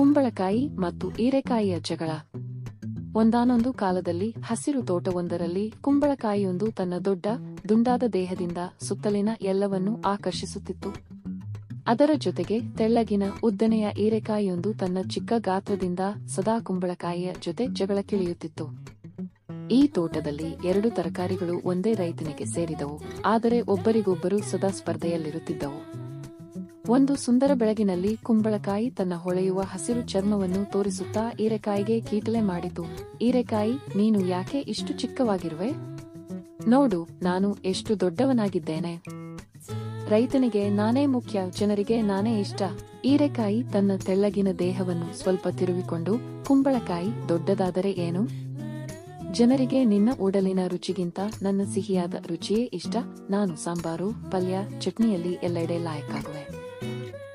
ಕುಂಬಳಕಾಯಿ ಮತ್ತು ಹೀರೆಕಾಯಿಯ ಜಗಳ. ಒಂದಾನೊಂದು ಕಾಲದಲ್ಲಿ ಹಸಿರು ತೋಟವೊಂದರಲ್ಲಿ ಕುಂಬಳಕಾಯಿಯೊಂದು ತನ್ನ ದೊಡ್ಡ, ದುಂಡಾದ ದೇಹದಿಂದ ಸುತ್ತಲಿನ ಎಲ್ಲವನ್ನೂ ಆಕರ್ಷಿಸುತ್ತಿತ್ತು. ಅದರ ಜೊತೆಗೆ ತೆಳ್ಳಗಿನ ಉದ್ದನೆಯ ಹೀರೆಕಾಯಿಯೊಂದು ತನ್ನ ಚಿಕ್ಕ ಗಾತ್ರದಿಂದ ಸದಾ ಕುಂಬಳಕಾಯಿಯ ಜೊತೆ ಜಗಳಕ್ಕಿಳಿಯುತ್ತಿತ್ತು. ಈ ತೋಟದಲ್ಲಿ ಎರಡು ತರಕಾರಿಗಳು ಒಂದೇ ರೈತನಿಗೆ ಸೇರಿದವು, ಆದರೆ ಒಬ್ಬರಿಗೊಬ್ಬರು ಸದಾ ಸ್ಪರ್ಧೆಯಲ್ಲಿರುತ್ತಿದ್ದವು. ಒಂದು ಸುಂದರ ಬೆಳಗಿನಲ್ಲಿ ಕುಂಬಳಕಾಯಿ ತನ್ನ ಹೊಳೆಯುವ ಹಸಿರು ಚರ್ಮವನ್ನು ತೋರಿಸುತ್ತಾ ಹೀರೆಕಾಯಿಗೆ ಕೀಟಲೆ ಮಾಡಿತು. ಹೀರೆಕಾಯಿ, ನೀನು ಯಾಕೆ ಇಷ್ಟು ಚಿಕ್ಕವಾಗಿರುವೆ? ನೋಡು, ನಾನು ಎಷ್ಟು ದೊಡ್ಡವನಾಗಿದ್ದೇನೆ. ರೈತನಿಗೆ ನಾನೇ ಮುಖ್ಯ, ಜನರಿಗೆ ನಾನೇ ಇಷ್ಟ. ಹೀರೆಕಾಯಿ ತನ್ನ ತೆಳ್ಳಗಿನ ದೇಹವನ್ನು ಸ್ವಲ್ಪ ತಿರುವಿಕೊಂಡು ಕುಂಬಳಕಾಯಿ ದೊಡ್ಡದಾದರೆ ಏನು? ಜನರಿಗೆ ನಿನ್ನ ಉಡಲಿನ ರುಚಿಗಿಂತ ನನ್ನ ಸಿಹಿಯಾದ ರುಚಿಯೇ ಇಷ್ಟ. ನಾನು ಸಾಂಬಾರು, ಪಲ್ಯ, ಚಟ್ನಿಯಲ್ಲಿ ಎಲ್ಲೆಡೆ ಲಾಯಕ್ಕಾಗುವೆ.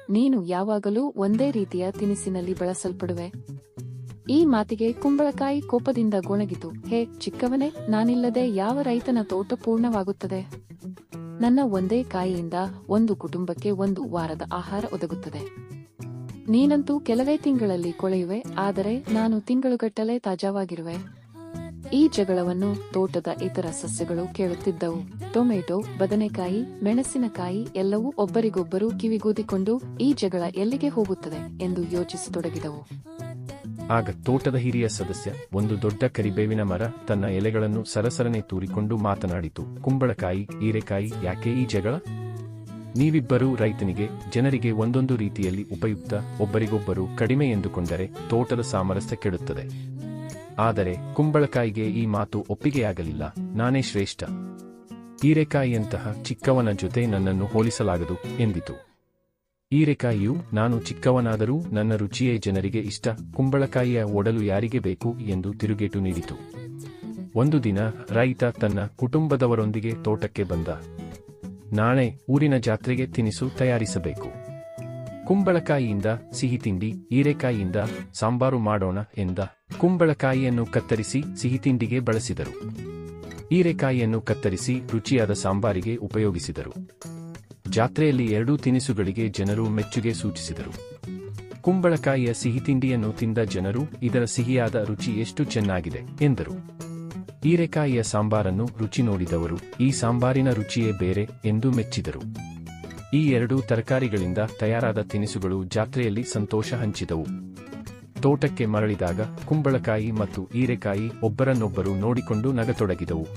ನೀನು ಯಾವಾಗಲೂ ಒಂದೇ ರೀತಿಯ ತಿನಿಸಿನಲ್ಲಿ ಬಳಸಲ್ಪಡುವೆ. ಈ ಮಾತಿಗೆ ಕುಂಬಳಕಾಯಿ ಕೋಪದಿಂದ ಗೊಣಗಿತು. ಹೇ, ಚಿಕ್ಕವನೇ, ನಾನಿಲ್ಲದೆ ಯಾವ ರೈತನ ತೋಟ ಪೂರ್ಣವಾಗುತ್ತದೆ? ನನ್ನ ಒಂದೇ ಕಾಯಿಯಿಂದ ಒಂದು ಕುಟುಂಬಕ್ಕೆ ಒಂದು ವಾರದ ಆಹಾರ ಒದಗುತ್ತದೆ. ನೀನಂತೂ ಕೆಲವೇ ತಿಂಗಳಲ್ಲಿ ಕೊಳೆಯುವೆ, ಆದರೆ ನಾನು ತಿಂಗಳುಗಟ್ಟಲೆ ತಾಜಾವಾಗಿರುವೆ. ಈ ಜಗಳವನ್ನು ತೋಟದ ಇತರ ಸಸ್ಯಗಳು ಕೇಳುತ್ತಿದ್ದವು. ಟೊಮೆಟೊ, ಬದನೆಕಾಯಿ, ಮೆಣಸಿನಕಾಯಿ ಎಲ್ಲವೂ ಒಬ್ಬರಿಗೊಬ್ಬರು ಕಿವಿಗೂದಿಕೊಂಡು ಈ ಜಗಳ ಎಲ್ಲಿಗೆ ಹೋಗುತ್ತದೆ ಎಂದು ಯೋಚಿಸತೊಡಗಿದವು. ಆಗ ತೋಟದ ಹಿರಿಯ ಸದಸ್ಯ ಒಂದು ದೊಡ್ಡ ಕರಿಬೇವಿನ ಮರ ತನ್ನ ಎಲೆಗಳನ್ನು ಸರಸರನೆ ತೂರಿಕೊಂಡು ಮಾತನಾಡಿತು. ಕುಂಬಳಕಾಯಿ, ಹೀರೆಕಾಯಿ ಯಾಕೆ ಈ ಜಗಳ? ನೀವಿಬ್ಬರೂ ರೈತನಿಗೆ, ಜನರಿಗೆ ಒಂದೊಂದು ರೀತಿಯಲ್ಲಿ ಉಪಯುಕ್ತ, ಒಬ್ಬರಿಗೊಬ್ಬರು ಕಡಿಮೆ ಎಂದುಕೊಂಡರೆ ತೋಟದ ಸಾಮರಸ್ಯ ಕೆಡುತ್ತದೆ. ಆದರೆ ಕುಂಬಳಕಾಯಿಗೆ ಈ ಮಾತು ಒಪ್ಪಿಗೆಯಾಗಲಿಲ್ಲ. ನಾನೇ ಶ್ರೇಷ್ಠ. ಹೀರೆಕಾಯಿಯಂತಹ ಚಿಕ್ಕವನ ಜೊತೆ ನನ್ನನ್ನು ಹೋಲಿಸಲಾಗದು ಎಂದಿತು. ಹೀರೆಕಾಯಿಯು, ನಾನು ಚಿಕ್ಕವನಾದರೂ ನನ್ನ ರುಚಿಯೇ ಜನರಿಗೆ ಇಷ್ಟ, ಕುಂಬಳಕಾಯಿಯ ಒಡಲು ಯಾರಿಗೆ ಬೇಕು ಎಂದು ತಿರುಗೇಟು ನೀಡಿತು. ಒಂದು ದಿನ ರೈತ ತನ್ನ ಕುಟುಂಬದವರೊಂದಿಗೆ ತೋಟಕ್ಕೆ ಬಂದ. ನಾಳೆ ಊರಿನ ಜಾತ್ರೆಗೆ ತಿನಿಸು ತಯಾರಿಸಬೇಕು. ಕುಂಬಳಕಾಯಿಯಿಂದ ಸಿಹಿ ತಿಂಡಿ, ಹೀರೆಕಾಯಿಯಿಂದ ಸಾಂಬಾರು ಮಾಡೋಣ ಎಂದ. ಕುಂಬಳಕಾಯಿಯನ್ನು ಕತ್ತರಿಸಿ ಸಿಹಿ ತಿಂಡಿಗೆ ಬಳಸಿದರು. ಹೀರೆಕಾಯಿಯನ್ನು ಕತ್ತರಿಸಿ ರುಚಿಯಾದ ಸಾಂಬಾರಿಗೆ ಉಪಯೋಗಿಸಿದರು. ಜಾತ್ರೆಯಲ್ಲಿ ಎರಡೂ ತಿನಿಸುಗಳಿಗೆ ಜನರು ಮೆಚ್ಚುಗೆ ಸೂಚಿಸಿದರು. ಕುಂಬಳಕಾಯಿಯ ಸಿಹಿ ತಿಂಡಿಯನ್ನು ತಿಂದ ಜನರು ಇದರ ಸಿಹಿಯಾದ ರುಚಿ ಎಷ್ಟು ಚೆನ್ನಾಗಿದೆ, ಎಂದರು. ಹೀರೆಕಾಯಿಯ ಸಾಂಬಾರನ್ನು ರುಚಿ ನೋಡಿದವರು, ಈ ಸಾಂಬಾರಿನ ರುಚಿಯೇ ಬೇರೆ ಎಂದು ಮೆಚ್ಚಿದರು. ಈ ಎರಡೂ ತರಕಾರಿಗಳಿಂದ ತಯಾರಾದ ತಿನಿಸುಗಳು ಜಾತ್ರೆಯಲ್ಲಿ ಸಂತೋಷ ಹಂಚಿದವು. ತೋಟಕ್ಕೆ ಮರಳಿದಾಗ ಕುಂಬಳಕಾಯಿ ಮತ್ತು ಈರೆಕಾಯಿ ಒಬ್ಬರನ್ನೊಬ್ಬರು ನೋಡಿಕೊಂಡು ನಗತೊಡಗಿದವು.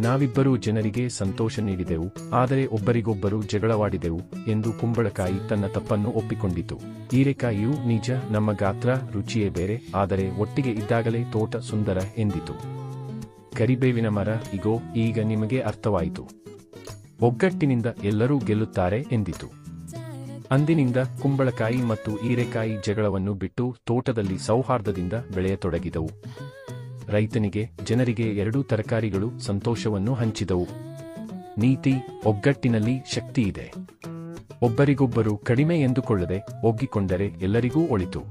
ನಾವಿಬ್ಬರೂ ಜನರಿಗೆ ಸಂತೋಷ ನೀಡಿದೆವು, ಆದರೆ ಒಬ್ಬರಿಗೊಬ್ಬರು ಜಗಳವಾಡಿದೆವು ಎಂದು ಕುಂಬಳಕಾಯಿ ತನ್ನ ತಪ್ಪನ್ನು ಒಪ್ಪಿಕೊಂಡಿತು. ಹೀರೆಕಾಯಿಯು ನಿಜ, ನಮ್ಮ ಗಾತ್ರ, ರುಚಿಯೇ ಬೇರೆ, ಆದರೆ ಒಟ್ಟಿಗೆ ಇದ್ದಾಗಲೇ ತೋಟ ಸುಂದರ ಎಂದಿತು. ಕರಿಬೇವಿನ ಮರ, ಇಗೋ, ಈಗ ನಿಮಗೆ ಅರ್ಥವಾಯಿತು. ಒಗ್ಗಟ್ಟಿನಿಂದ ಎಲ್ಲರೂ ಗೆಲ್ಲುತ್ತಾರೆ ಎಂದಿತು. ಅಂದಿನಿಂದ ಕುಂಬಳಕಾಯಿ ಮತ್ತು ಹೀರೆಕಾಯಿ ಜಗಳವನ್ನು ಬಿಟ್ಟು ತೋಟದಲ್ಲಿ ಸೌಹಾರ್ದದಿಂದ ಬೆಳೆಯತೊಡಗಿದವು. ರೈತನಿಗೆ, ಜನರಿಗೆ ಎರಡೂ ತರಕಾರಿಗಳು ಸಂತೋಷವನ್ನು ಹಂಚಿದವು. ನೀತಿ, ಒಗ್ಗಟ್ಟಿನಲ್ಲಿ ಶಕ್ತಿಯಿದೆ. ಒಬ್ಬರಿಗೊಬ್ಬರು ಕಡಿಮೆ ಎಂದುಕೊಳ್ಳದೆ ಒಗ್ಗಿಕೊಂಡರೆ ಎಲ್ಲರಿಗೂ ಒಳಿತು.